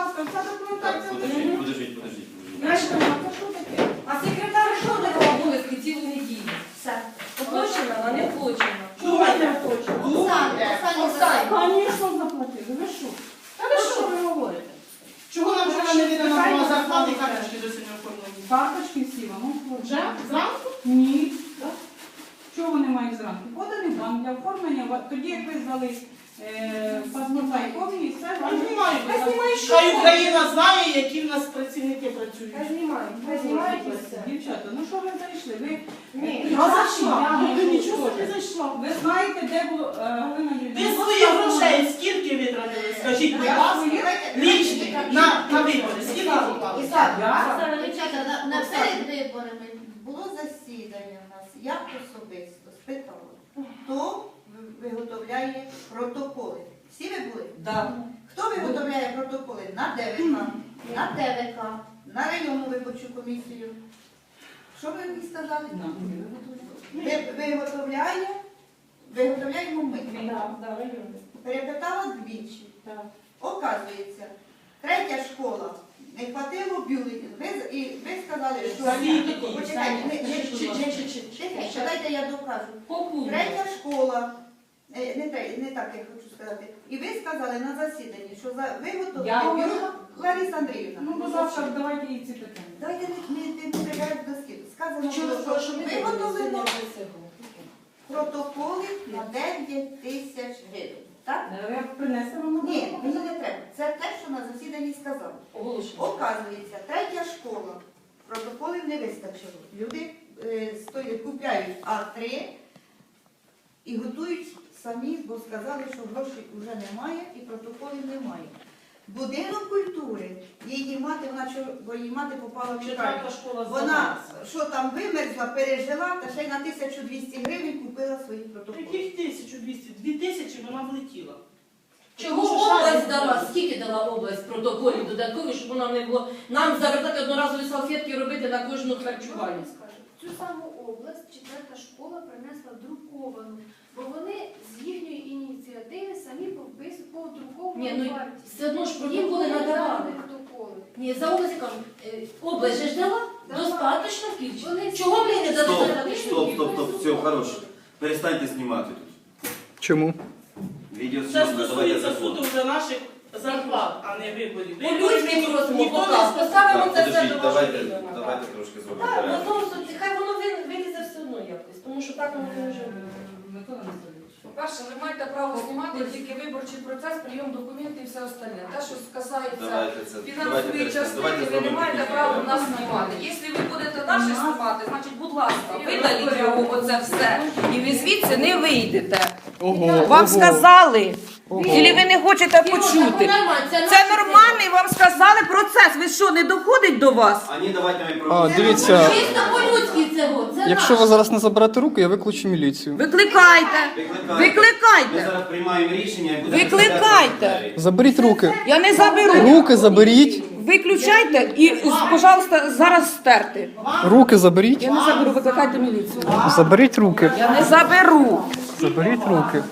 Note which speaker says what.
Speaker 1: ласка, вся
Speaker 2: Так,
Speaker 1: документація.
Speaker 2: подождіть, подождіть, подождіть.
Speaker 1: Що це що таке?
Speaker 3: А секретар що таке обов'язки цілу неділю?
Speaker 4: Все.
Speaker 3: Оплачена, а не оплачена.
Speaker 1: Чого не?
Speaker 4: Оксана, Оксана,
Speaker 3: Оксана.
Speaker 1: Звісно, заплатили. Ви що? Та ви що ви говорите?
Speaker 5: Чого нам вчора не видано було зарплати карточки до сьогодні оформлені?
Speaker 1: Карточки всі вам
Speaker 5: Вже? Зранку?
Speaker 1: Ні. Чого вони мають зранку? Подані вам для оформлення. Тоді, як ви здали е, паспорта і копії, все
Speaker 5: Та
Speaker 1: вам
Speaker 5: знімають.
Speaker 3: Та що
Speaker 5: Хай? Україна знає, які в нас працівники працюють.
Speaker 3: Хай знімають, хай знімають і все.
Speaker 1: Дівчата, ну що ви зайшли? Ви
Speaker 3: Ні.
Speaker 5: Я зайшла. Ну, ти нічого не зайшла.
Speaker 1: Ви знаєте, де було е, Галина Юрійовна?
Speaker 5: Ви своїх грошей скільки витратили? Скажіть, будь ласка. Лічні, на, на вибори. Скільки поклали?
Speaker 1: Я?
Speaker 4: Дівчата, на, на перед виборами було засідання у нас. Я особисто спитала, хто ви- виготовляє протоколи. Всі ви були?
Speaker 3: Да.
Speaker 4: Хто виготовляє протоколи на ДВК, на ТВК, на районну виборчу комісію? Що ви мені сказали?
Speaker 1: На.
Speaker 4: Ви- Виготовляє, виготовляємо ми. Перепитала двічі.
Speaker 3: Так.
Speaker 4: Оказується, третя школа не хватило бюлетень. Ви, з- і ви сказали, що почекайте, не- не-
Speaker 5: Чи- чи- чи- чи- чи-
Speaker 4: Тихенько, дайте я докажу. Третя школа, е, не, те- не так я хочу сказати. І ви сказали на засіданні, що за
Speaker 1: Я
Speaker 4: виготовлення
Speaker 1: говорила?
Speaker 4: Лариса Андріївна.
Speaker 1: Ну, будь ласка, давайте їй ці питання.
Speaker 4: Дайте не, не, не, перебирайте до скиду. Сказано, було, що виготовлено протоколи на 9 тисяч гривень. Так?
Speaker 1: Я принесла вам
Speaker 4: Ні, мені не треба. Це те, що на засіданні сказали.
Speaker 3: Оголошення.
Speaker 4: Оказується, третя школа. Протоколів не вистачило. Люди е, стоять, купляють А3 і готують самі, бо сказали, що грошей вже немає і протоколів немає. Будинок культури, її мати, вона чо- бо її мати попала в лікарню.
Speaker 5: Четверта школа
Speaker 4: Вона
Speaker 5: здавалася.
Speaker 4: що там вимерзла, пережила, та ще й на 1200 гривень купила свої протоколи.
Speaker 5: Яких 1200? 2000 вона влетіла.
Speaker 3: Чого
Speaker 5: Тому що
Speaker 3: область
Speaker 5: шарик
Speaker 3: дала?
Speaker 5: був.
Speaker 3: Скільки дала область протоколів додаткових, щоб вона не було нам завертати одноразові салфетки робити на кожну харчувальню?
Speaker 6: Цю саму область четверта школа принесла друковану, бо вони з їхньої ініціативи самі повпис-
Speaker 3: Ні,
Speaker 6: повдруковували
Speaker 3: ну
Speaker 6: вартість.
Speaker 3: все одно ж протоколи
Speaker 6: були
Speaker 3: надавали.
Speaker 6: протоколи.
Speaker 3: Ні, за область кажу, е, область же ж дала
Speaker 6: Дала.
Speaker 3: достатньо кількість. Чого ми не дали
Speaker 2: Стоп,
Speaker 3: достатньо
Speaker 2: стоп, стоп, стоп, все, хороше. Перестаньте знімати тут.
Speaker 7: Чому?
Speaker 2: Відео
Speaker 5: Це
Speaker 2: давайте
Speaker 5: стосується
Speaker 2: закон.
Speaker 5: суду вже наших зарплат, а не виборів.
Speaker 3: По-людськи
Speaker 5: Виборів
Speaker 3: просимо
Speaker 5: не
Speaker 3: показ. Поставимо
Speaker 2: Так,
Speaker 3: це все
Speaker 2: подождіть,
Speaker 3: до вашого
Speaker 2: давайте,
Speaker 3: відома.
Speaker 2: давайте трошки зробимо
Speaker 3: Так,
Speaker 2: порядок.
Speaker 3: ну, то, хай воно ви- вилізе все одно якось, тому що так воно не може бути.
Speaker 1: Е, Микола Анатолійович.
Speaker 8: По-перше, ви маєте право знімати тільки виборчий процес, прийом документів і все остальне. Те, що касається
Speaker 2: Давайте це, давайте
Speaker 8: фінансової.
Speaker 2: Давайте
Speaker 8: частини, ви не
Speaker 2: зробимо
Speaker 8: маєте
Speaker 2: такі
Speaker 8: права нас знімати. Якщо ви будете наші знімати, значить, будь ласка, видаліть його оце все. І ви звідси не вийдете.
Speaker 7: Ого,
Speaker 8: Вам сказали. Чи ви не хочете почути? Це нормальний вам сказали процес. Ви що, не доходить до вас?
Speaker 2: А ні, давайте ми
Speaker 7: А, дивіться,
Speaker 3: Чисто по-людськи
Speaker 7: якщо ви зараз не заберете руки, я виключу міліцію.
Speaker 8: Викликайте.
Speaker 2: Викликайте. Ми
Speaker 8: Викликайте.
Speaker 2: зараз приймаємо рішення і будемо
Speaker 8: Викликайте.
Speaker 7: Заберіть руки.
Speaker 8: Я не заберу.
Speaker 7: Руки заберіть.
Speaker 8: Виключайте і, пожалуйста, зараз стерти.
Speaker 7: Руки заберіть.
Speaker 8: Я не заберу, викликайте міліцію.
Speaker 7: Заберіть руки.
Speaker 8: Я не заберу.
Speaker 7: Заберіть руки.